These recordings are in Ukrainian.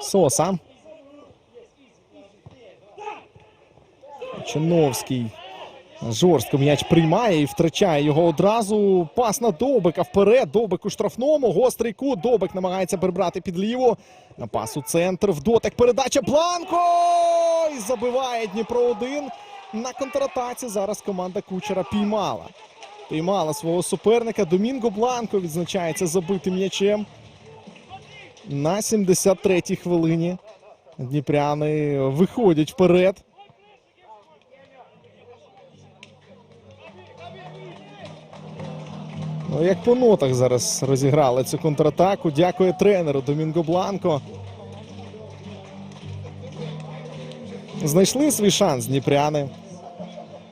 Соса. Чиновський жорстко м'яч приймає і втрачає його одразу. Пас на Довбика вперед. Довбик у штрафному. Гострий кут. Довбик намагається прибрати під ліву. На пас у центр. В дотик передача. Бланко! І забиває Дніпро 1 на контратаці. Зараз команда Кучера піймала. Піймала свого суперника. Домінго Бланко відзначається забитим м'ячем. На 73-й хвилині дніпряни виходять вперед. Ну, як по нотах зараз розіграли цю контратаку. Дякує тренеру Домінго Бланко. Знайшли свій шанс дніпряни.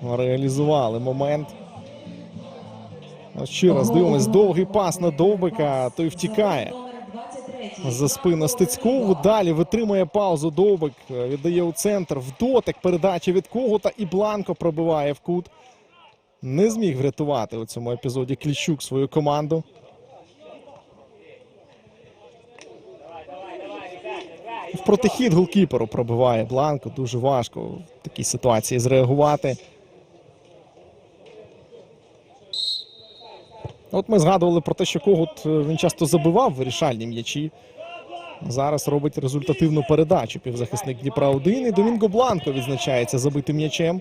Реалізували момент. Ще раз дивимось. Довгий пас на Довбика. Той втікає за спину Стецькову. Далі витримує паузу. Довбик е, віддає у центр. В дотик передача від Когута і Бланко пробиває в кут. Не зміг врятувати у цьому епізоді Кліщук свою команду. В протихід голкіперу пробиває Бланко. Дуже важко в такій ситуації зреагувати. От ми згадували про те, що Когут е, він часто забивав вирішальні м'ячі. Зараз робить результативну передачу півзахисник Дніпра 1 і Домінго Бланко відзначається забитим м'ячем.